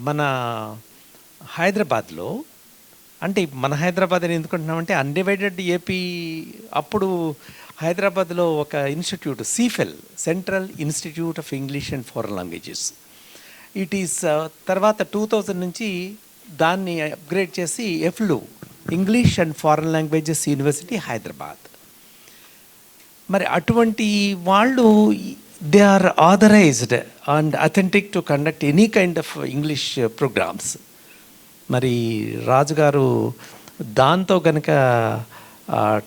మన హైదరాబాద్లో అంటే మన హైదరాబాద్ అని ఎందుకుంటున్నామంటే అన్డివైడెడ్ ఏపీ అప్పుడు హైదరాబాద్లో ఒక institute CIEFL central institute of English and foreign languages it is తర్వాత టూ థౌజండ్ నుంచి దాన్ని అప్గ్రేడ్ చేసి EFLU English and foreign languages university Hyderabad. మరి అటువంటి వాళ్ళు they are authorized and authentic to conduct any kind of English programs మరి రాజుగారు దాంతో కనుక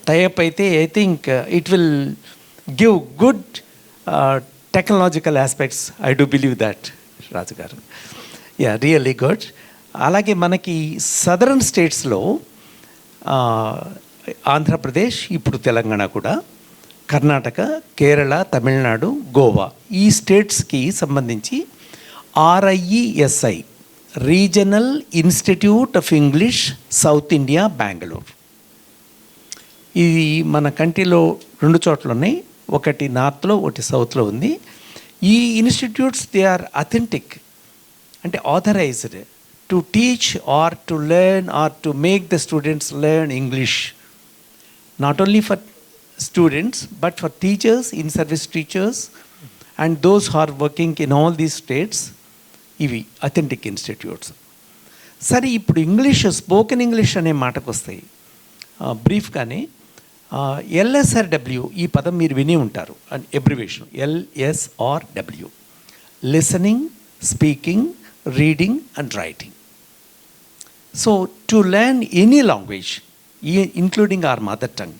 టైప్ అయితే I think it will give good technological aspects I do believe that రాజుగారు. Yeah really good అలాగే మనకి సదరన్ స్టేట్స్లో ఆంధ్రప్రదేశ్ ఇప్పుడు తెలంగాణ కూడా కర్ణాటక కేరళ తమిళనాడు గోవా. ఈ స్టేట్స్కి సంబంధించి RIESI regional institute of English south India Bengaluru ఇది మన కంట్రీలో రెండు చోట్ల ఉన్నాయి. ఒకటి నార్త్లో ఒకటి సౌత్లో ఉంది. ఈ ఇన్స్టిట్యూట్స్ దే ఆర్ అథెంటిక్ అంటే authorized to teach or to learn or to make the students learn English not only for students but for teachers in service teachers and those who are working in all these states ఇవి authentic institutes సరే ఇప్పుడు English spoken English అనే మాటకు వస్తాయి. బ్రీఫ్గానే LSRW ఈ పదం మీరు విని ఉంటారు. And abbreviation LSRW listening speaking reading and writing so to learn any language ఈ including our mother tongue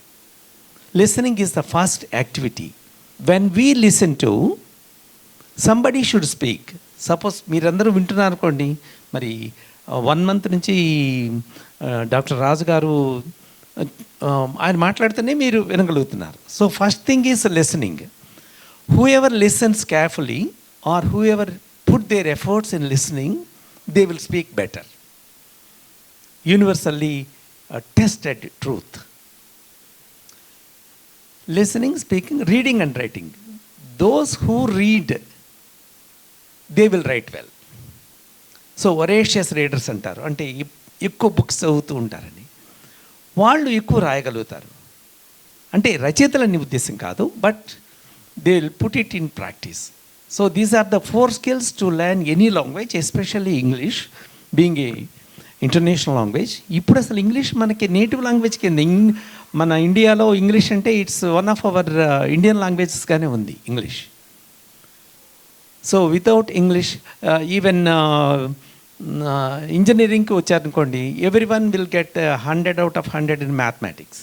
listening is the first activity when we listen to somebody should speak suppose మీరందరూ వింటున్నారు అనుకోండి మరి వన్ మంత్ నుంచి doctor Raju garu ఆయన మాట్లాడితేనే మీరు వినగలుగుతున్నారు. So first thing is listening whoever listens carefully or whoever put their efforts in listening they will speak better universally tested truth listening speaking reading and writing those who read they will write well so voracious readers అంటారు. అంటే ఎక్కువ books చదువుతూ ఉంటారని. వాళ్ళు ఎక్కువ రాయగలుగుతారు. అంటే రచయితలని ఉద్దేశం కాదు but they will put it in practice so these are the four skills to learn any language especially English being a international language ఇప్పుడు అసలు ఇంగ్లీష్ మనకి నేటివ్ లాంగ్వేజ్ కింద మన ఇండియాలో ఇంగ్లీష్ అంటే it's one of our Indian లాంగ్వేజెస్గానే ఉంది English. So without English even ఇంజనీరింగ్కి వచ్చారనుకోండి every one will get hundred out of hundred in mathematics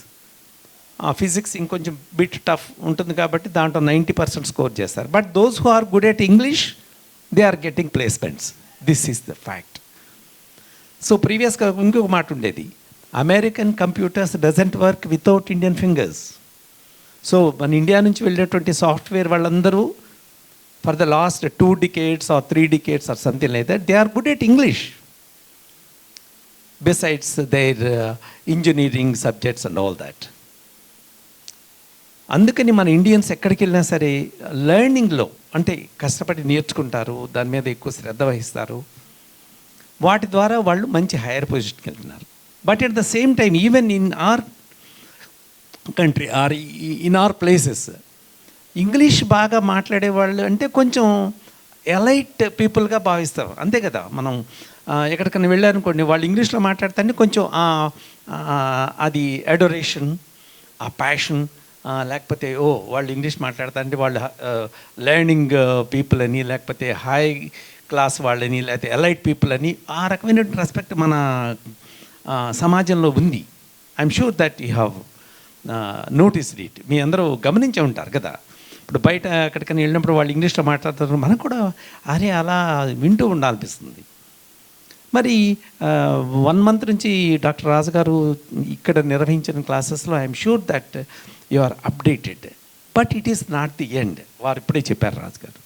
physics ఇంకొంచెం బిట్ టఫ్ ఉంటుంది కాబట్టి దాంట్లో నైంటీ పర్సెంట్ స్కోర్ చేస్తారు. But those who are good at English they are getting placements this is the fact so ప్రీవియస్గా ఇంకొక మాట ఉండేది. American computers doesn't work without Indian fingers so మన ఇండియా నుంచి వెళ్ళేటువంటి సాఫ్ట్వేర్ వాళ్ళందరూ for the last two decades or three decades or something like that they are good at English besides their engineering subjects and all that అందుకని మన Indians ఎక్కడికి వెళ్ళినా సరే లెర్నింగ్లో అంటే కష్టపడి నేర్చుకుంటారు దాని మీద ఎక్కువ శ్రద్ధ వహిస్తారు. వాటి ద్వారా వాళ్ళు మంచి హైయర్ పొజిషన్కి వెళ్తున్నారు. But at the same time even in our country or in our places English బాగా మాట్లాడే వాళ్ళు అంటే కొంచెం ఎలైట్ పీపుల్గా భావిస్తారు. అంతే కదా? మనం ఎక్కడికైనా వెళ్ళారనుకోండి వాళ్ళు ఇంగ్లీష్లో మాట్లాడతానే కొంచెం అది అడొరేషన్ ఆ ప్యాషన్ లేకపోతే ఓ వాళ్ళు ఇంగ్లీష్ మాట్లాడతారంటే వాళ్ళు లెర్నింగ్ పీపుల్ అని లేకపోతే హై క్లాస్ వాళ్ళని లేకపోతే ఎలైట్ పీపుల్ అని ఆ రకమైన రెస్పెక్ట్ మన సమాజంలో ఉంది. I'm sure that you have noticed it మీ అందరూ గమనించే ఉంటారు కదా. ఇప్పుడు బయట ఎక్కడికైనా వెళ్ళినప్పుడు వాళ్ళు ఇంగ్లీష్లో మాట్లాడుతారు. మనకు కూడా అరే అలా వింటూ ఉండాలనిపిస్తుంది. మరి వన్ మంత్ నుంచి డాక్టర్ రాజు గారు ఇక్కడ నిర్వహించిన క్లాసెస్లో I'm sure that you are updated but it is not the end వారు ఇప్పుడే చెప్పారు Raju garu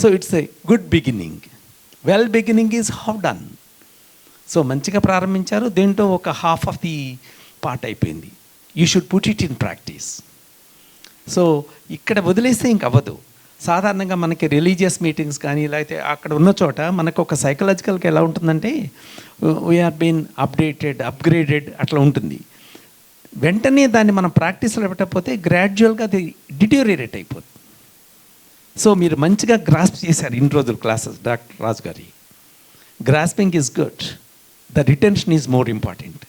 so it's a good beginning well beginning is how done so మంచిగా ప్రారంభించారు. దీంట్లో ఒక హాఫ్ ఆఫ్ ది పార్ట్ అయిపోయింది. You should put it in practice so ఇక్కడ వదిలేస్తే ఇంక అవ్వదు. సాధారణంగా మనకి రిలీజియస్ మీటింగ్స్ కానీ లేకపోతే అక్కడ ఉన్న చోట మనకు ఒక సైకలాజికల్గా ఎలా ఉంటుందంటే వీఆర్ బీన్ అప్డేటెడ్ అప్గ్రేడెడ్ అట్లా ఉంటుంది. వెంటనే దాన్ని మనం ప్రాక్టీస్లో పెట్టకపోతే గ్రాడ్యువల్గా అది డిటోరియేట్ అయిపోతుంది సో మీరు మంచిగా గ్రాస్ప్ చేశారు ఇన్ని రోజులు క్లాసెస్ డాక్టర్ రాజు గారి grasping is good the retention is more important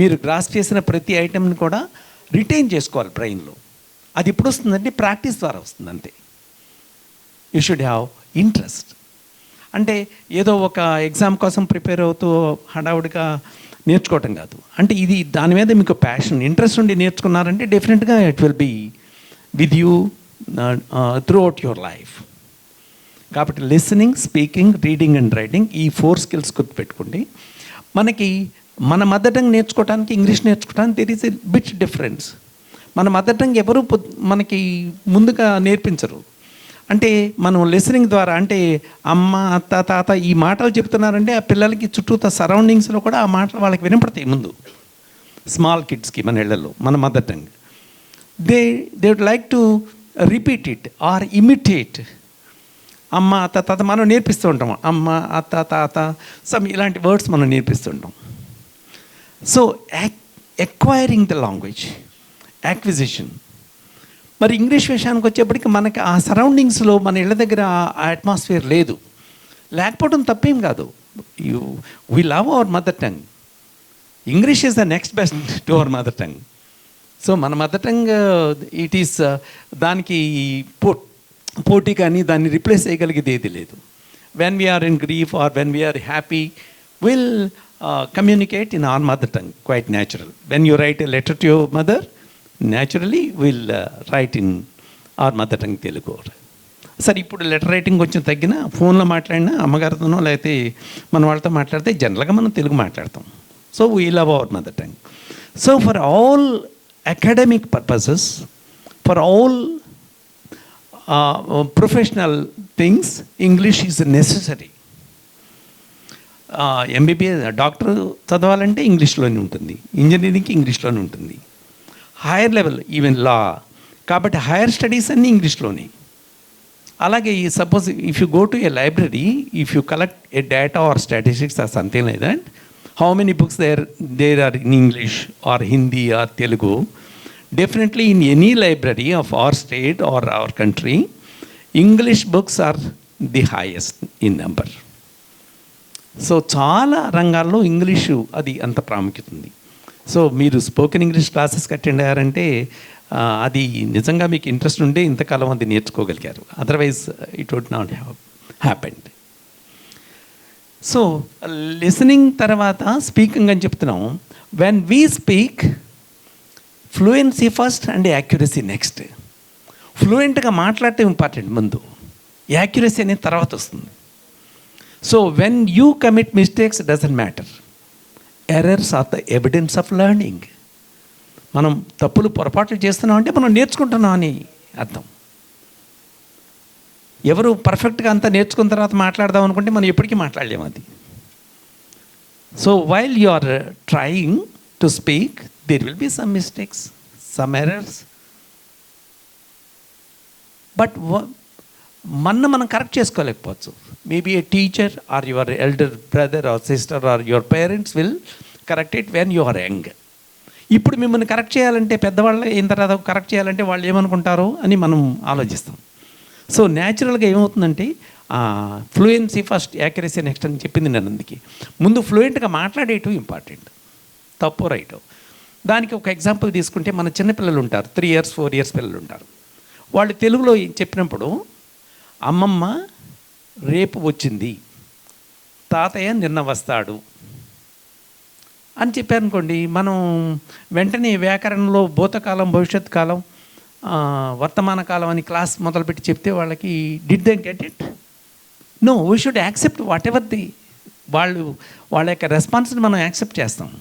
మీరు గ్రాస్ చేసిన ప్రతి ఐటెంని కూడా రిటైన్ చేసుకోవాలి బ్రెయిన్లో అది ఎప్పుడు వస్తుందంటే ప్రాక్టీస్ ద్వారా వస్తుంది అంతే. యూ షుడ్ హ్యావ్ ఇంట్రెస్ట్ అంటే ఏదో ఒక ఎగ్జామ్ కోసం ప్రిపేర్ అవుతూ హడావుడిగా నేర్చుకోవటం కాదు. అంటే ఇది దాని మీద మీకు ప్యాషన్ ఇంట్రెస్ట్ ఉండి నేర్చుకున్నారంటే డెఫినెట్గా it will be with you throughout your life కాబట్టి listening speaking reading and writing ఈ ఫోర్ స్కిల్స్ గుర్తుపెట్టుకోండి. మనకి మన మదర్ టంగ్ నేర్చుకోవడానికి ఇంగ్లీష్ నేర్చుకోవడానికి there is a bit difference మన మదర్ టంగ్ ఎవరు మనకి ముందుగా నేర్పించరు. అంటే మనం లిసనింగ్ ద్వారా అంటే అమ్మ అత్త తాత ఈ మాటలు చెప్తున్నారంటే ఆ పిల్లలకి చుట్టూత సరౌండింగ్స్లో కూడా ఆ మాటలు వాళ్ళకి వినపడతాయి ముందు. స్మాల్ కిడ్స్కి మన ఇళ్ళలో మన mother tongue. They they would like to repeat it or imitate అమ్మ అత్త తాత మనం నేర్పిస్తూ ఉంటాం. అమ్మ అత్త తాత సమ్ ఇలాంటి వర్డ్స్ మనం నేర్పిస్తుంటాం so acquiring the language acquisition మరి ఇంగ్లీష్ విషయానికి వచ్చేప్పటికి మనకి ఆ సరౌండింగ్స్లో మన ఇళ్ళ దగ్గర ఆ అట్మాస్ఫియర్ లేదు. లేకపోవడం తప్పేం కాదు. You we love our mother tongue English is the next best to our mother tongue so మన మదర్ టంగ్ ఇట్ ఈస్ దానికి పుట్ పోటీ కానీ దాన్ని రిప్లేస్ చేయగలిగేది ఏది లేదు. When we are in grief or when we are happy will communicate in our mother tongue quite natural when you write a letter to your mother naturally will write in our mother tongue Telugu సరే ఇప్పుడు letter writing కొంచెం తగ్గినా ఫోన్లో మాట్లాడినా అమ్మగారితోనో లేకపోతే మన వాళ్ళతో మాట్లాడితే జనరల్గా మనం తెలుగు మాట్లాడతాం. So we love our mother tongue so for all academic purposes for all professional things English is necessary MBBS doctor చదవాలంటే ఇంగ్లీష్లోనే ఉంటుంది. ఇంజనీరింగ్కి ఇంగ్లీష్లోనే ఉంటుంది. హైయర్ లెవెల్ ఈవెన్ లా కాబట్టి హైయర్ స్టడీస్ అన్నీ ఇంగ్లీష్లోనే అలాగే ఈ suppose if you go to a library if you collect a data or statistics or something like that how many books there there are in English or Hindi or Telugu definitely in any library of our state or our country English books are the highest in number so చాలా రంగాల్లో English అది అంత ప్రాముఖ్యత ఉంది. So మీరు spoken English క్లాసెస్కి attend అయ్యారంటే అది నిజంగా మీకు ఇంట్రెస్ట్ ఉండే ఇంతకాలం అది నేర్చుకోగలిగారు. Otherwise it would not have happened so listening తర్వాత స్పీకింగ్ అని చెప్తున్నాం. When we speak fluency first and accuracy next ఫ్లూయెంట్గా మాట్లాడటం ఇంపార్టెంట్ ముందు. యాక్యురసీ అనేది తర్వాత వస్తుంది. So when you commit mistakes doesn't matter errors are the evidence of learning మనం తప్పులు పొరపాట్లు చేస్తున్నాం అంటే మనం నేర్చుకుంటున్నాం అని అర్థం. ఎవరు పర్ఫెక్ట్గా అంతా నేర్చుకున్న తర్వాత మాట్లాడదాం అనుకుంటే మనం ఎప్పటికీ మాట్లాడలేము అది. So while you are trying to speak there will be some mistakes some errors but మన మనం correct చేసుకోలేకపోవచ్చు. Maybe a teacher or your elder brother or sister or your parents will correct it when you are young ఇప్పుడు మిమ్మల్ని correct చేయాలంటే పెద్దవాళ్ళు అయిన తర్వాత correct చేయాలంటే వాళ్ళు ఏమనుకుంటారు అని మనం ఆలోచిస్తాం. సో న్యాచురల్గా ఏమవుతుందంటే ఫ్లూయెన్సీ ఫస్ట్ యాక్యురసీ నెక్స్ట్ అని చెప్పింది నేను అందుకే. ముందు ఫ్లూయెంట్గా మాట్లాడేయటం ఇంపార్టెంట్ తప్పు రైట్. దానికి ఒక ఎగ్జాంపుల్ తీసుకుంటే మన చిన్నపిల్లలు ఉంటారు త్రీ ఇయర్స్ ఫోర్ ఇయర్స్ పిల్లలు ఉంటారు వాళ్ళు తెలుగులో చెప్పినప్పుడు అమ్మమ్మ రేపు వచ్చింది. తాతయ్య నిన్న వస్తాడు. అని చెప్పారనుకోండి మనం వెంటనే వ్యాకరణంలో భూతకాలం భవిష్యత్ కాలం వర్తమాన కాలం అని క్లాస్ మొదలుపెట్టి చెప్తే వాళ్ళకి did they get it no we should accept whatever the వాళ్ళు వాళ్ళ యొక్క రెస్పాన్స్ని మనం యాక్సెప్ట్ చేస్తాం.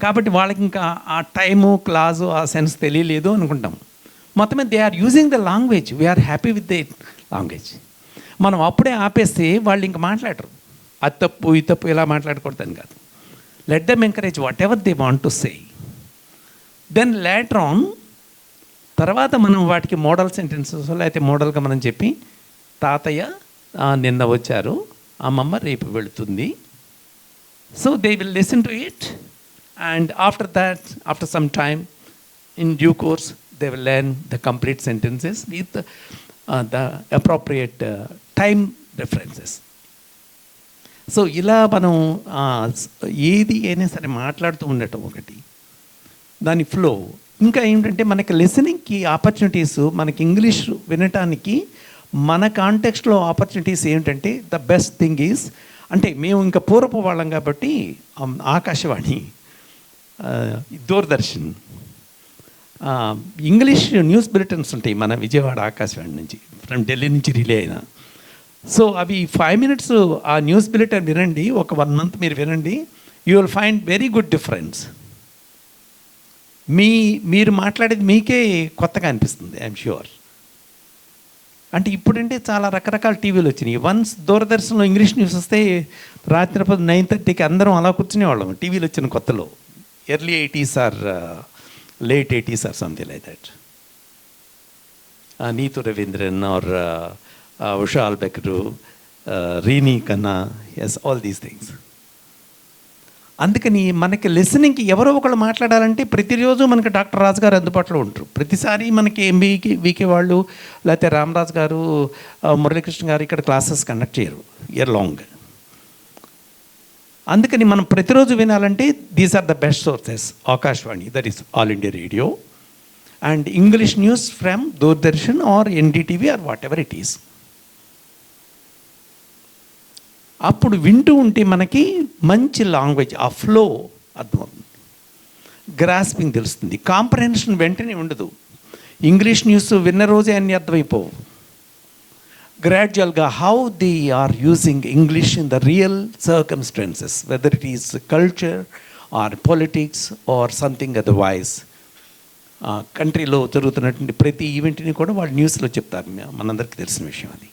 కాబట్టి వాళ్ళకి ఇంకా ఆ టైము క్లాజు ఆ సెన్స్ తెలియలేదు అనుకుంటాం. మొత్తం they are using the language. We are happy with the language. మనం అప్పుడే ఆపేస్తే వాళ్ళు ఇంకా మాట్లాడరు. అది తప్పు ఈ తప్పు ఇలా మాట్లాడకూడదని కాదు. Let them encourage whatever they want to say then later on తర్వాత మనం వాటికి మోడల్ సెంటెన్సెస్ లేకపోతే మోడల్గా మనం చెప్పి తాతయ్య నిన్న వచ్చారు అమ్మమ్మ రేపు వెళుతుంది. So they will listen to it and after that after some time in due course they will learn the complete sentences with the appropriate time references so ఇలా మనం ఏది అయినా సరే మాట్లాడుతూ ఉండటం ఒకటి. దాని ఫ్లో ఇంకా ఏంటంటే మనకి లిసనింగ్కి ఆపర్చునిటీస్ మనకి ఇంగ్లీష్ వినటానికి మన కాంటెక్స్ట్లో ఆపర్చునిటీస్ ఏంటంటే ద బెస్ట్ థింగ్ ఈజ్ అంటే మేము ఇంకా పూర్వపు వాళ్ళం కాబట్టి ఆకాశవాణి. దూరదర్శన్. ఆ, ఇంగ్లీష్ న్యూస్ బులెటిన్స్ ఉంటాయి మన విజయవాడ ఆకాశవాణి నుంచి. ఫ్రమ్ ఢిల్లీ నుంచి రిలే అయినా. సో అవి ఫైవ్ మినిట్స్ ఆ న్యూస్ బులెటిన్ వినండి. ఒక వన్ మంత్ మీరు వినండి. You will find very good difference మీ మీరు మాట్లాడేది మీకే కొత్తగా అనిపిస్తుంది ఐఎమ్ ష్యూర్ అంటే ఇప్పుడంటే చాలా రకరకాల టీవీలు వచ్చినాయి. వన్స్ దూరదర్శన్లో ఇంగ్లీష్ న్యూస్ వస్తే రాత్రి నైన్ థర్టీకి అందరం అలా కూర్చునేవాళ్ళం. టీవీలు వచ్చిన కొత్తలో. Early eighties or late eighties or something like that Neetu Raveendran or Usha Albuquerque Rini Khanna as all these things అందుకని మనకి లిసనింగ్కి ఎవరో ఒకళ్ళు మాట్లాడాలంటే ప్రతిరోజు మనకి డాక్టర్ రాజు గారు అందుబాటులో ఉంటారు. ప్రతిసారి మనకి ఎంబీకి వీకే వాళ్ళు లేకపోతే రామరాజు గారు uh, మురళీకృష్ణ గారు ఇక్కడ క్లాసెస్ కండక్ట్ చేయరు. ఇయర్ లాంగ్ అందుకని మనం ప్రతిరోజు వినాలంటే these are the best sources Akashvani that is all India radio and English news from Doordarshan or NDTV or whatever it is అప్పుడు వింటూ ఉంటే మనకి మంచి లాంగ్వేజ్ ఆ ఫ్లో అర్థమవుతుంది గ్రాస్పింగ్ తెలుస్తుంది. కాంప్రహెన్షన్ వెంటనే ఉండదు. ఇంగ్లీష్ న్యూస్ విన్న రోజే అన్ని అర్థమైపోవు. గ్రాడ్యువల్గా how they are using English in the real circumstances whether it is culture or politics or something otherwise కంట్రీలో జరుగుతున్నటువంటి ప్రతి ఈవెంట్ని కూడా వాళ్ళు న్యూస్లో చెప్తారు. మనందరికీ తెలిసిన విషయం అది.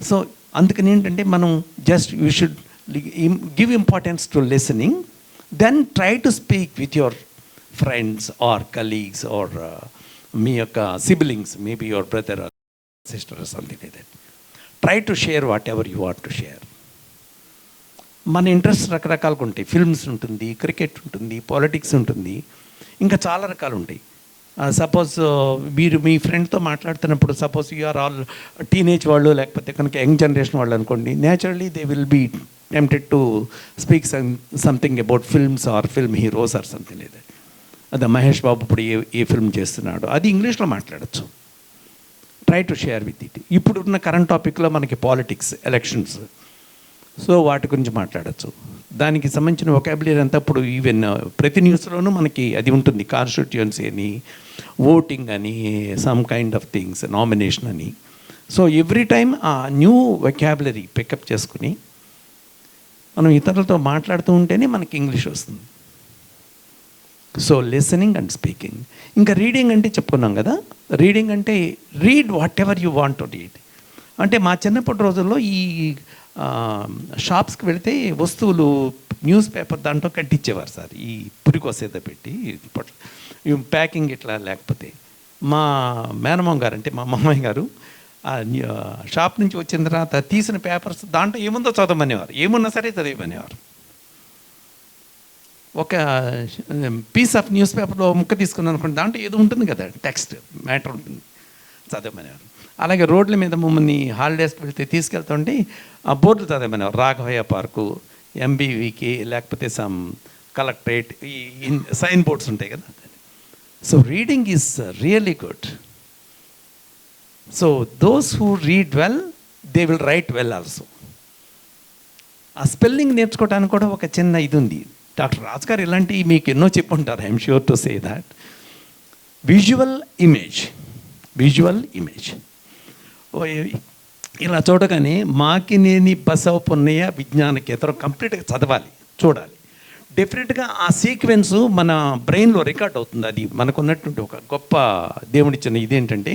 సో అందుకని ఏంటంటే మనం just you should give importance to listening then try to speak with your friends or colleagues or మీ యొక్క siblings maybe your brother sister something like that try to share whatever you want to share మన interest రకరకాలుగా ఉంటాయి. Films ఉంటుంది cricket ఉంటుంది politics ఉంటుంది. ఇంకా చాలా రకాలు ఉంటాయి. సపోజ్ మీరు మీ ఫ్రెండ్తో మాట్లాడుతున్నప్పుడు సపోజ్ యూఆర్ ఆల్ టీనేజ్ వాళ్ళు లేకపోతే కనుక యంగ్ జనరేషన్ వాళ్ళు అనుకోండి naturally they will be tempted to speak something about films or film heroes or something లేదా అదే మహేష్ బాబు ఇప్పుడు ఏ ఏ ఫిల్మ్ చేస్తున్నాడు. అది ఇంగ్లీష్లో మాట్లాడచ్చు. Try to share with it ఇప్పుడు ఉన్న కరెంట్ టాపిక్లో మనకి పాలిటిక్స్ ఎలక్షన్స్ సో వాటి గురించి మాట్లాడచ్చు. దానికి సంబంధించిన ఒకాబులరీ అంతా ఇప్పుడు ఈవెన్ uh, ప్రతి న్యూస్లోనూ మనకి అది ఉంటుంది. కాన్స్టిట్యుయన్సీ అని ఓటింగ్ అని some kind of things nomination అని. సో ఎవ్రీ టైమ్ ఆ న్యూ వెకాబులరీ పికప్ చేసుకుని మనం ఇతరులతో మాట్లాడుతూ ఉంటేనే మనకి ఇంగ్లీష్ వస్తుంది. సో లిసనింగ్ అండ్ స్పీకింగ్ ఇంకా రీడింగ్ అంటే చెప్పుకున్నాం కదా? రీడింగ్ అంటే read whatever you want to read అంటే మా చిన్నప్పటి రోజుల్లో ఈ షాప్స్కి వెళితే వస్తువులు న్యూస్ పేపర్ దాంట్లో కట్టించేవారు సార్. ఈ పురికోసేద పెట్టి ప్యాకింగ్ ఇట్లా లేకపోతే. మా మేనమామ గారు అంటే మా మామయ్య గారు షాప్ నుంచి వచ్చిన తర్వాత తీసిన పేపర్స్ దాంట్లో ఏముందో చదవమనేవారు. ఏమున్నా సరే చదివమనేవారు. ఒక పీస్ ఆఫ్ న్యూస్ పేపర్లో ముక్క తీసుకున్నాను అనుకోండి దాంట్లో ఏదో ఉంటుంది కదా టెక్స్ట్ మ్యాటర్ ఉంటుంది. చదవమనేవారు. అలాగే రోడ్ల మీద మమ్మల్ని హాలిడేస్కి వెళ్తే తీసుకెళ్తుంటే ఆ బోర్డులు చదవమనేవారు రాఘవయ్య పార్కు ఎంబీవీకి లేకపోతే సమ్ కలెక్టరేట్ ఈ సైన్ బోర్డ్స్ ఉంటాయి కదా. So reading is really good so those who read well they will write well also ఆ స్పెల్లింగ్ నేర్చుకోవడానికి కూడా ఒక చిన్న ఇది ఉంది. డాక్టర్ రాజ్ గారు ఇలాంటివి మీకు ఎన్నో చెప్పుంటారు I'm sure to say that visual image visual image ఇలా చూడగానే మాకినేని బసవ పున్నయ్య విజ్ఞానకేతరం కంప్లీట్గా చదవాలి చూడాలి. డెఫినెట్గా ఆ సీక్వెన్స్ మన బ్రెయిన్లో రికార్డ్ అవుతుంది. అది మనకున్నటువంటి ఒక గొప్ప దేవుడిచ్చిన ఇదేంటంటే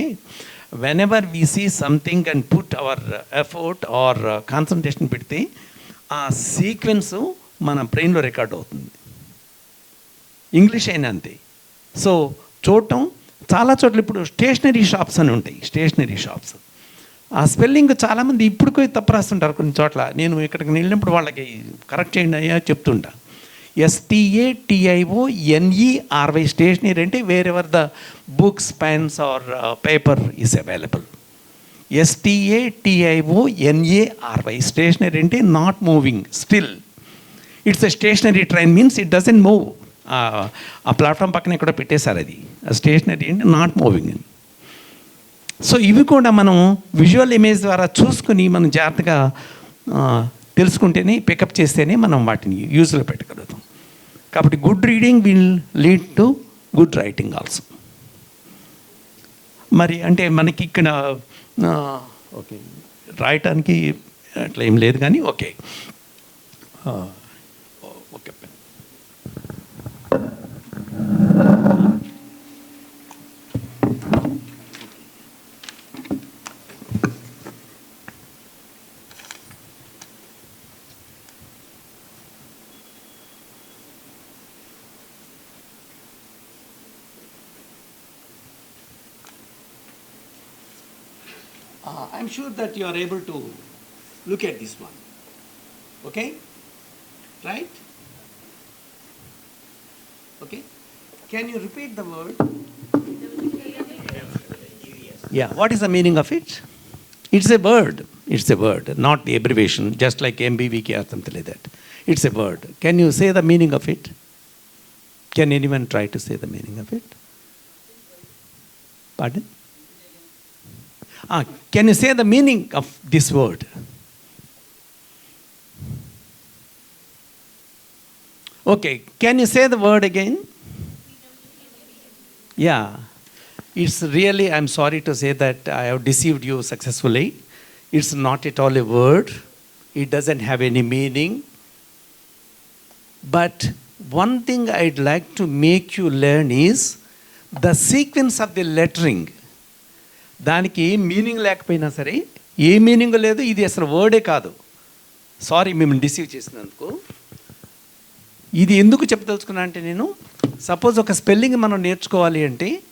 whenever we see something and put our effort or concentration పెడితే ఆ సీక్వెన్స్ మన బ్రెయిన్లో రికార్డ్ అవుతుంది. ఇంగ్లీష్ అయినా అంతే. సో చూడటం చాలా చోట్ల ఇప్పుడు స్టేషనరీ షాప్స్ అని ఉంటాయి. స్టేషనరీ షాప్స్ ఆ స్పెల్లింగ్ చాలామంది ఇప్పుడు తప్పు రాస్తుంటారు కొన్ని చోట్ల. నేను ఇక్కడికి వెళ్ళినప్పుడు వాళ్ళకి కరెక్ట్ చేయండి అయ్యా చెప్తుంటా. ఎస్టీఏ టిఐఓ ఎన్ఈఆర్వై స్టేషనరీ అంటే wherever the books pens or paper is available STA TIO NARY stationary అంటే not moving still it's a stationary train means it doesn't move ఆ ప్లాట్ఫామ్ పక్కన ఎక్కడో పెట్టేశారు అది. స్టేషనరీ అంటే నాట్ మూవింగ్ సో ఇవి కూడా మనం విజువల్ ఇమేజ్ ద్వారా చూసుకుని మనం జాగ్రత్తగా తెలుసుకుంటేనే పికప్ చేస్తేనే మనం వాటిని యూజ్లో పెట్టగలుగుతాం. కాబట్టి good reading will lead to good writing also మరి అంటే మనకి ఇక్కడ ఓకే రాయటానికి అట్లా ఏం లేదు కానీ okay I'm sure that you are able to look at this one. Okay? Right? Okay? Can you repeat the word? Yeah, what is the meaning of it? It's a word. It's a word, not the abbreviation, just like MBVK or something like that. It's a word. Can you say the meaning of it? Can anyone try to say the meaning of it? Pardon? Ah, can you say the meaning of this word? Okay, can you say the word again? Yeah, it's really, I'm sorry to say that I have deceived you successfully. It's not at all a word, it doesn't have any meaning. But one thing I'd like to make you learn is the sequence of the lettering. దానికి meaning లేకపోయినా సరే a meaning లేదు ఇది అసలు వర్డే కాదు. Sorry మిమ్మల్ని deceive చేసినందుకు. ఇది ఎందుకు చెప్పదలుచుకున్నా అంటే నేను సపోజ్ ఒక స్పెల్లింగ్ మనం నేర్చుకోవాలి అంటే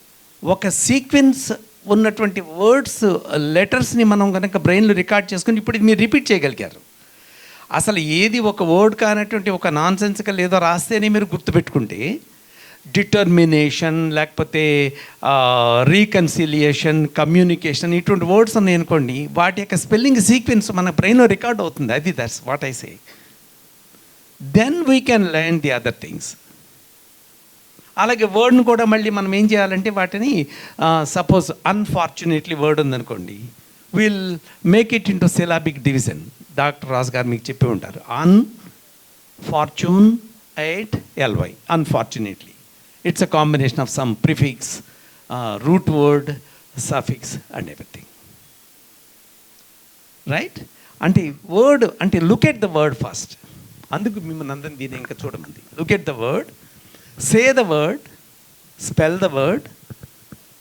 ఒక సీక్వెన్స్ ఉన్నటువంటి వర్డ్స్ లెటర్స్ని మనం కనుక బ్రెయిన్లో రికార్డ్ చేసుకుని ఇప్పుడు మీరు రిపీట్ చేయగలిగారు. అసలు ఏది ఒక వర్డ్ కానటువంటి ఒక నాన్ సెన్స్గా లేదో రాస్తేనే మీరు గుర్తుపెట్టుకుంటే డిటర్మినేషన్ లేకపోతే రీకన్సిలియేషన్ కమ్యూనికేషన్ ఇటువంటి వర్డ్స్ ఉన్నాయి అనుకోండి వాటి యొక్క స్పెల్లింగ్ సీక్వెన్స్ మన బ్రెయిన్లో రికార్డ్ అవుతుంది. అది that's what I say then we can learn the other things అలాగే వర్డ్ని కూడా మళ్ళీ మనం ఏం చేయాలంటే వాటిని సపోజ్ అన్ఫార్చునేట్లీ వర్డ్ ఉందనుకోండి will make it into syllabic division doctor Raj గారు మీకు చెప్పి ఉంటారు. Un fortune ate LY unfortunately it's a combination of some prefix root word suffix and everything right అంటే వర్డ్ అంటే look at the word first అందుకు మిమ్మల్ని అందరిని దీన్ని ఇంకా చూడమంది. Look at the word say the word spell the word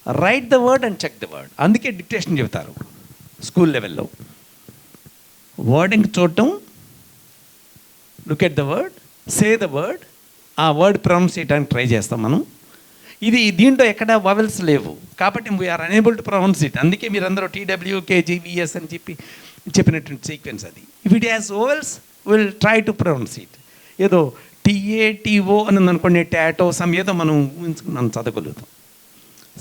write the word and check the word అందుకే dictation చెబుతారు school లెవెల్లో వర్డింగ్ చూడటం look at the word say the word ఆ వర్డ్ ప్రొనౌన్స్ చేయడానికి ట్రై చేస్తాం మనం. ఇది దీంట్లో ఎక్కడ వవెల్స్ లేవు. కాబట్టి we are unable to pronounce it అందుకే మీరు అందరూ టీడబ్ల్యూ అని చెప్పి చెప్పినటువంటి సీక్వెన్స్ అది. If it has vowels will try to pronounce it ఏదో టీఏటీఓ అని అనుకునే టాటో సమ్ ఏదో మనం మనం చదవగలుగుతాం.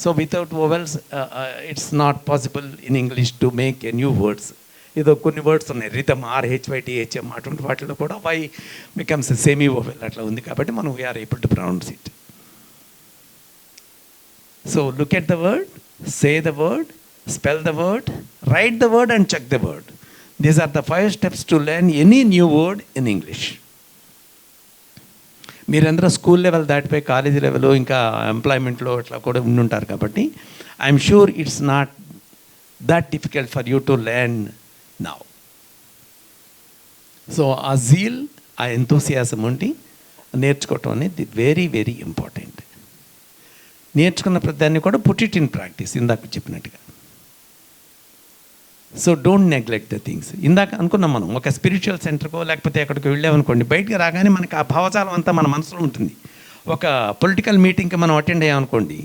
So without vowels it's not possible in English to make a new words ఏదో కొన్ని వర్డ్స్ ఉన్నాయి. రిథమ్ ఆర్హెచ్వైటిహెచ్ఎం అటువంటి వాటిలో కూడా వై బికమ్స్ సెమీ ఓవెల్ అట్లా ఉంది కాబట్టి మనం we are able to pronounce it so look at the word say the word spell the word write the word and check the word these are the five steps to learn any new word in English మీరందరూ school level దాటిపోయి college level ఇంకా ఎంప్లాయ్మెంట్లో అట్లా కూడా ఉండుంటారు కాబట్టి I'm sure it's not that difficult for you to learn now so ఆ zeal ఆ ఎంతోసియాసం ఉండి నేర్చుకోవటం అనేది వెరీ వెరీ ఇంపార్టెంట్ నేర్చుకున్న ప్రతిదాన్ని కూడా పుట్ ఇట్ ఇన్ ప్రాక్టీస్ ఇందాక చెప్పినట్టుగా. So don't neglect the things ఇందాక అనుకున్నాం మనం ఒక స్పిరిచువల్ సెంటర్కో లేకపోతే ఎక్కడికో వెళ్ళామనుకోండి బయటికి రాగానే మనకి ఆ భావజాలం అంతా మన మనసులో ఉంటుంది. ఒక పొలిటికల్ మీటింగ్కి మనం అటెండ్ అయ్యామనుకోండి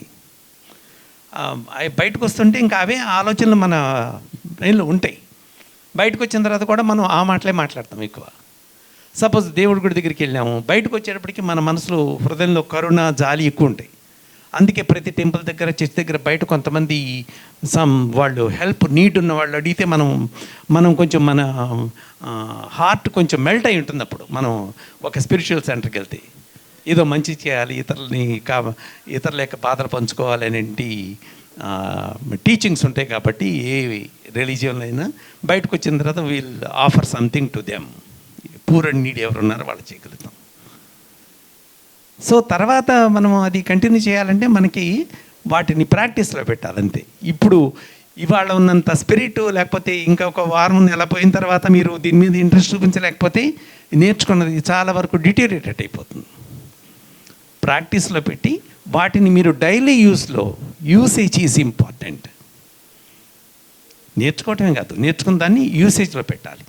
అవి బయటకు వస్తుంటే ఇంకా అవే ఆలోచనలు మన బ్రెయిన్లో ఉంటాయి. బయటకు వచ్చిన తర్వాత కూడా మనం ఆ మాటలే మాట్లాడతాం ఎక్కువ. సపోజ్ దేవుడి గుడి దగ్గరికి వెళ్ళాము బయటకు వచ్చేటప్పటికి మన మనసులో హృదయంలో కరుణ జాలి ఎక్కువ ఉంటాయి. అందుకే ప్రతి టెంపుల్ దగ్గర చర్చ్ దగ్గర బయట కొంతమంది సమ్ వాళ్ళు హెల్ప్ నీడ్ ఉన్న వాళ్ళు అడిగితే మనం మనం కొంచెం మన హార్ట్ కొంచెం మెల్ట్ అయి ఉంటుంది అప్పుడు. మనం ఒక స్పిరిచువల్ సెంటర్కి వెళ్తే ఏదో మంచి చేయాలి ఇతరులని కా ఇతరుల యొక్క బాధలు పంచుకోవాలి అనేటి టీచింగ్స్ ఉంటాయి కాబట్టి ఏ రిలీజియన్లో అయినా బయటకు వచ్చిన తర్వాత we'll offer something to them poor and need ఎవరున్నారో వాళ్ళు చేయగలుగుతాం సో తర్వాత మనం అది కంటిన్యూ చేయాలంటే మనకి వాటిని ప్రాక్టీస్లో పెట్టాలంతే. ఇప్పుడు ఇవాళ ఉన్నంత స్పిరిట్ లేకపోతే ఇంకా ఒక వారం నెల పోయిన తర్వాత మీరు దీని మీద ఇంట్రెస్ట్ చూపించలేకపోతే నేర్చుకున్నది చాలా వరకు డిటీరియేటెడ్ అయిపోతుంది. ప్రాక్టీస్లో పెట్టి వాటిని మీరు డైలీ యూస్లో యూసేజ్ ఈజ్ ఇంపార్టెంట్. నేర్చుకోవటమే కాదు నేర్చుకున్న దాన్ని యూసేజ్లో పెట్టాలి.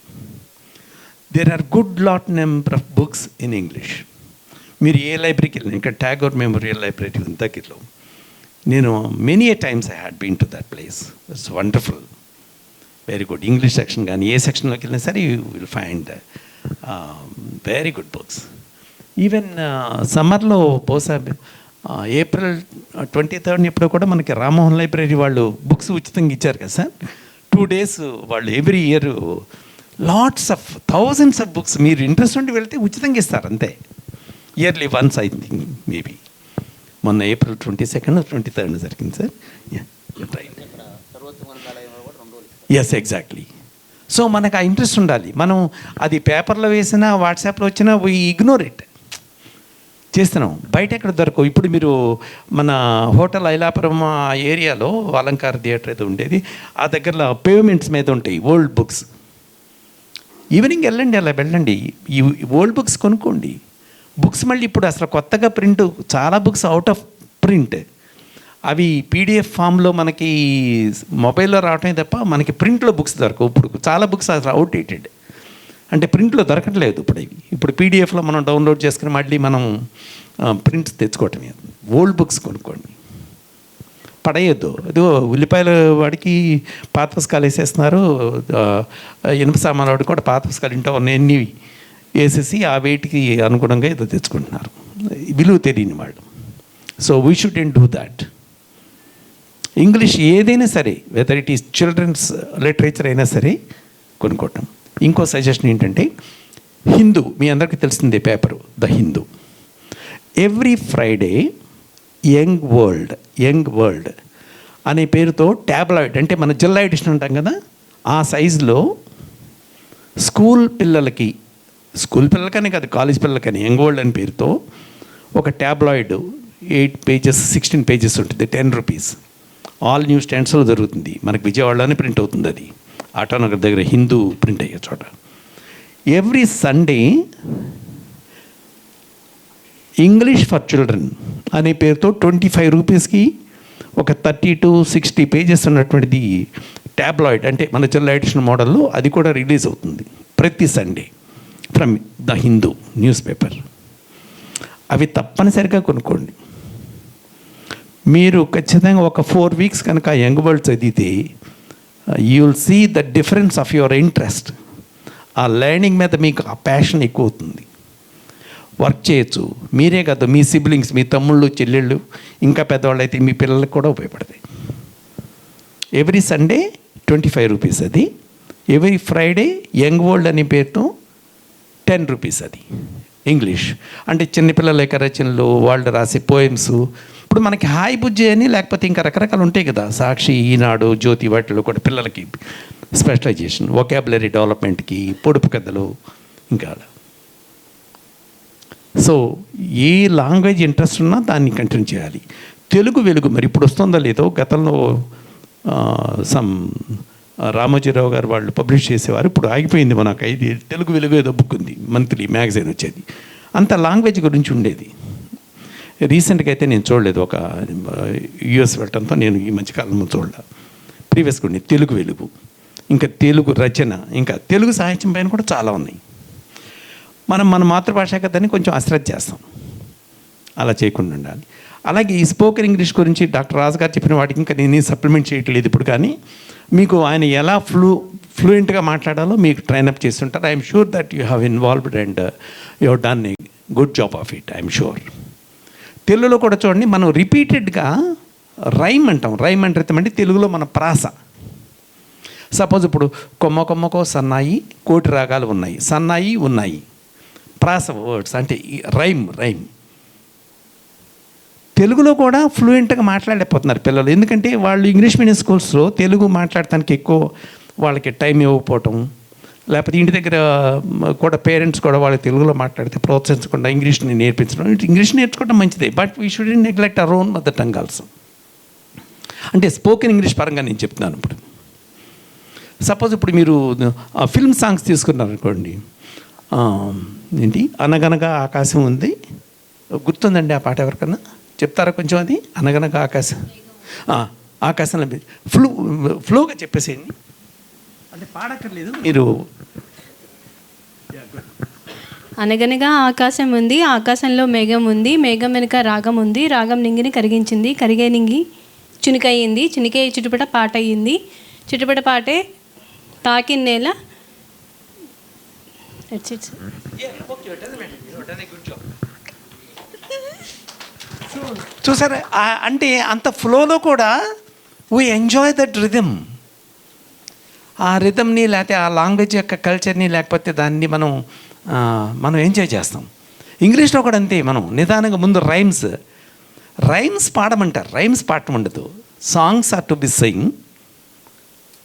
There are good lot number of books in English మీరు ఏ లైబ్రరీకి వెళ్ళిన ఇంకా ట్యాగోర్ మెమోరియల్ లైబ్రరీ ఉంది దగ్గరలో. నేను many a times I had been to that place it's wonderful very good English section కానీ ఏ సెక్షన్లోకి వెళ్ళినా సరే you will find very good books even సమ్మర్లో uh, బహుశా ఏప్రిల్ ట్వంటీ థర్డ్ ఎప్పుడో కూడా మనకి రామ్మోహన్ లైబ్రరీ వాళ్ళు బుక్స్ ఉచితంగా ఇచ్చారు కదా సార్. టూ డేస్ వాళ్ళు every year lots of thousands of books మీరు ఇంట్రెస్ట్ ఉండి వెళ్తే ఉచితంగా ఇస్తారు అంతే. Yearly once I think maybe మొన్న April twenty second twenty third జరిగింది సార్ ఎస్ ఎగ్జాక్ట్లీ సో మనకు ఆ ఇంట్రెస్ట్ ఉండాలి. మనం అది పేపర్లో వేసినా వాట్సాప్లో వచ్చినా వీ ఇగ్నోర్ ఇట్ చేస్తున్నాం. బయట ఎక్కడ దొరకవు. ఇప్పుడు మీరు మన హోటల్ ఐలాపురం ఏరియాలో అలంకార థియేటర్ ఏదో ఉండేది. ఆ దగ్గరలో పేమెంట్స్ మీద ఉంటాయి ఓల్డ్ బుక్స్. ఈవినింగ్ వెళ్ళండి అలా వెళ్ళండి. ఈ ఓల్డ్ బుక్స్ కొనుక్కోండి. బుక్స్ మళ్ళీ ఇప్పుడు అసలు కొత్తగా ప్రింట్ చాలా బుక్స్ అవుట్ ఆఫ్ ప్రింట్ అవి పీడిఎఫ్ ఫామ్లో మనకి మొబైల్లో రావటమే తప్ప మనకి ప్రింట్లో బుక్స్ దొరకవు. ఇప్పుడు చాలా బుక్స్ అసలు అవుట్డేటెడ్ అంటే ప్రింట్లో దొరకట్లేదు ఇప్పుడు ఇవి. ఇప్పుడు పీడిఎఫ్లో మనం డౌన్లోడ్ చేసుకుని మళ్ళీ మనం ప్రింట్స్ తెచ్చుకోవటమే. ఓల్డ్ బుక్స్ కొనుక్కోండి. పడేయద్దు. అదిగో ఉల్లిపాయల వాడికి పాత పుస్తకాలు వేసేస్తున్నారు ఇనుప సామాన్ వాడికి కూడా పాత పుస్తకాలు ఇంటో ఉన్నాయన్నీ వేసేసి ఆ వెయిట్కి అనుగుణంగా ఏదో తెచ్చుకుంటున్నారు. విలువ తెలియని వాళ్ళు. So we should in do that English ఏదైనా సరే whether it is children's literature అయినా సరే కొనుక్కోవటం. ఇంకో సజెషన్ ఏంటంటే హిందూ మీ అందరికీ తెలిసిందే paper the Hindu every Friday young world young world అనే పేరుతో ట్యాబ్లాయిడ్ అంటే మన జిల్లా ఎడిషన్ ఉంటాం కదా ఆ సైజులో స్కూల్ పిల్లలకి స్కూల్ పిల్లలకనే కాదు కాలేజ్ పిల్లలకని యంగ్ వరల్డ్ అని పేరుతో ఒక tabloid eight pages sixteen pages ఉంటుంది టెన్ రూపీస్ ఆల్ న్యూస్ స్టాండ్స్లో జరుగుతుంది. మనకి విజయవాడలోనే ప్రింట్ అవుతుంది అది. ఆటోనగర్ దగ్గర హిందూ ప్రింట్ అయ్యే చోట. Every Sunday English for children అనే పేరుతో ట్వంటీ ఫైవ్ రూపీస్కి ఒక థర్టీ టు సిక్స్టీ పేజెస్ ఉన్నటువంటిది ట్యాబ్లాయిడ్ అంటే మన జిల్లా ఎడిషన్ మోడల్లో అది కూడా రిలీజ్ అవుతుంది ప్రతి Sunday from the Hindu newspaper అవి తప్పనిసరిగా కొనుక్కోండి. మీరు ఖచ్చితంగా ఒక ఫోర్ వీక్స్ కనుక యంగ్ వరల్డ్ చదివితే you will see the difference of your interest ఆ లెర్నింగ్ మీద మీకు ఆ ప్యాషన్ ఎక్కువ అవుతుంది వర్క్ చేయొచ్చు. మీరే కాదు మీ సిబ్లింగ్స్ మీ తమ్ముళ్ళు చెల్లెళ్ళు ఇంకా పెద్దవాళ్ళు అయితే మీ పిల్లలకు కూడా ఉపయోగపడతాయి. Every Sunday twenty five rupees అది. ఎవ్రీ ఫ్రైడే యంగ్ వరల్డ్ అనే పేరుతో టెన్ రూపీస్ అది. ఇంగ్లీష్ అంటే చిన్నపిల్లల యొక్క రచనలు వాళ్ళు రాసే పోయమ్స్ ఇప్పుడు మనకి హాయ్ బుజ్జి అని లేకపోతే ఇంకా రకరకాలు ఉంటాయి కదా. సాక్షి ఈనాడు జ్యోతి వాటిలో కూడా పిల్లలకి స్పెషలైజేషన్ ఒకాబులరీ డెవలప్మెంట్కి పొడుపు కథలు ఇంకా సో ఏ లాంగ్వేజ్ ఇంట్రెస్ట్ ఉన్నా దాన్ని కంటిన్యూ చేయాలి. తెలుగు వెలుగు మరి ఇప్పుడు వస్తుందో లేదో గతంలో సమ్ రామోజీరావు గారు వాళ్ళు పబ్లిష్ చేసేవారు. ఇప్పుడు ఆగిపోయింది మనకు. ఐదు తెలుగు వెలుగు ఏదో బుక్ ఉంది. మంత్లీ మ్యాగజైన్ వచ్చేది. అంత లాంగ్వేజ్ గురించి ఉండేది. రీసెంట్గా అయితే నేను చూడలేదు ఒక యుఎస్ వెళ్ళటంతో నేను ఈ మధ్యకాలంలో చూడలే. ప్రీవియస్గా ఉండే తెలుగు వెలుగు ఇంకా తెలుగు రచన ఇంకా తెలుగు సాహిత్యం పైన కూడా చాలా ఉన్నాయి. మనం మన మాతృభాష కదని కొంచెం అశ్రద్ధ చేస్తాం. అలా చేయకుండా ఉండాలి. అలాగే ఈ స్పోకెన్ ఇంగ్లీష్ గురించి డాక్టర్ రాజు గారు చెప్పిన వాటికి ఇంకా నేను సప్లిమెంట్ చేయట్లేదు ఇప్పుడు కానీ మీకు ఆయన ఎలా ఫ్లూ ఫ్లూయెంట్గా మాట్లాడాలో మీకు ట్రైనప్ చేస్తుంటారు. I'm sure that you have involved and you done a good job of it I'm sure. తెలుగులో కూడా చూడండి మనం రిపీటెడ్గా రైమ్ అంటాం. రైమ్ అంటే అంటే తెలుగులో మన ప్రాస. సపోజ్ ఇప్పుడు కొమ్మ కొమ్మకో సన్నాయి కోటి రాగాలు ఉన్నాయి. సన్నాయి ఉన్నాయి. ప్రాస వర్డ్స్ అంటే రైమ్ రైమ్. తెలుగులో కూడా ఫ్లూయెంట్గా మాట్లాడలేకపోతున్నారు పిల్లలు. ఎందుకంటే వాళ్ళు ఇంగ్లీష్ మీడియం స్కూల్స్లో తెలుగు మాట్లాడటానికి ఎక్కువ వాళ్ళకి టైం ఇవ్వకపోవటం లేకపోతే ఇంటి దగ్గర కూడా పేరెంట్స్ కూడా వాళ్ళు తెలుగులో మాట్లాడితే ప్రోత్సహించకుండా ఇంగ్లీష్ని నేర్పించడం. ఇంగ్లీష్ నేర్చుకోవడం మంచిదే but we should neglect our own mother tongue also అంటే స్పోకెన్ ఇంగ్లీష్ పరంగా నేను చెప్తున్నాను ఇప్పుడు. సపోజ్ ఇప్పుడు మీరు ఫిల్మ్ సాంగ్స్ తీసుకున్నారనుకోండి ఏంటి? అనగనగా ఆకాశం ఉంది. గుర్తుందండి ఆ పాట ఎవరికన్నా? చెప్తారా కొంచెం అది? అనగనగా ఆకాశం. ఆకాశం ఆకాశంలో ఫ్లూ ఫ్లోగా చెప్పేసేయండి. అంటే పాడక్కర్లేదు. మీరు అనగనగా ఆకాశం ఉంది ఆకాశంలో మేఘం ఉంది మేఘం వెనుక రాగం ఉంది రాగం నింగిని కరిగించింది కరిగే నింగి చునికయ్యింది చునికే చుట్టుపట పాట అయ్యింది చుట్టుపట పాటే తాకిన నేల. చూసారా అంటే అంత ఫ్లోలో కూడా వీ ఎంజాయ్ దట్ రిథమ్ ఆ రిథమ్ని లేకపోతే ఆ లాంగ్వేజ్ యొక్క కల్చర్ని లేకపోతే దాన్ని మనం మనం ఎంజాయ్ చేస్తాం. ఇంగ్లీష్లో కూడా అంతే మనం. నిదానంగా ముందు రైమ్స్ రైమ్స్ పాడమంటారు రైమ్స్ పాడటం ఉండదు songs or to be sing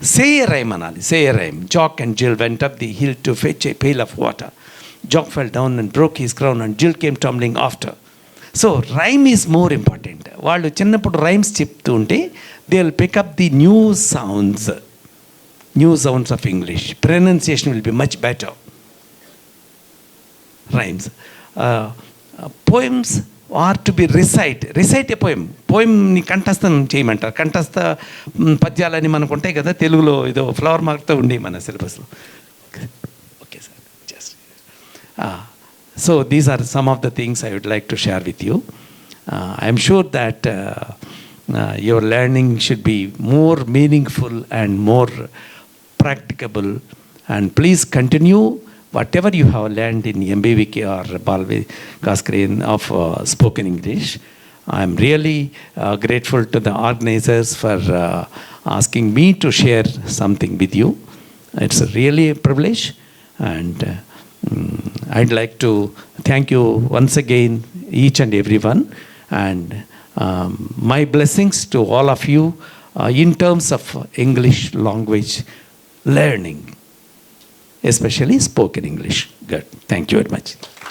say a rhyme అనాలి. Say a rhyme Jack and Jill went up the hill to fetch a pail of water Jack fell down and broke his crown and Jill came tumbling after so rhyme is more important వాళ్ళు చిన్నప్పుడు rhymes చెప్తూ ఉంటే they will pick up the new sounds new sounds of English pronunciation will be much better rhymes poems or to be recite recite a poem పోయంని కంఠస్థం చేయమంటారు. కంఠస్థ పద్యాలని మనకు ఉంటాయి కదా తెలుగులో ఏదో ఫ్లవర్ మార్క్తో ఉండే మన సిలబస్లో okay sir just so these are some of the things I would like to share with you I'm sure that your learning should be more meaningful and more practicable and please continue whatever you have learned in MBVK or Balve Kaskrin of uh, spoken English. I'm really uh, grateful to the organizers for uh, asking me to share something with you. It's really a privilege and uh, mm, I'd like to thank you once again, each and everyone, and um, my blessings to all of you uh, in terms of English language learning, especially spoken English. Good. Thank you very much.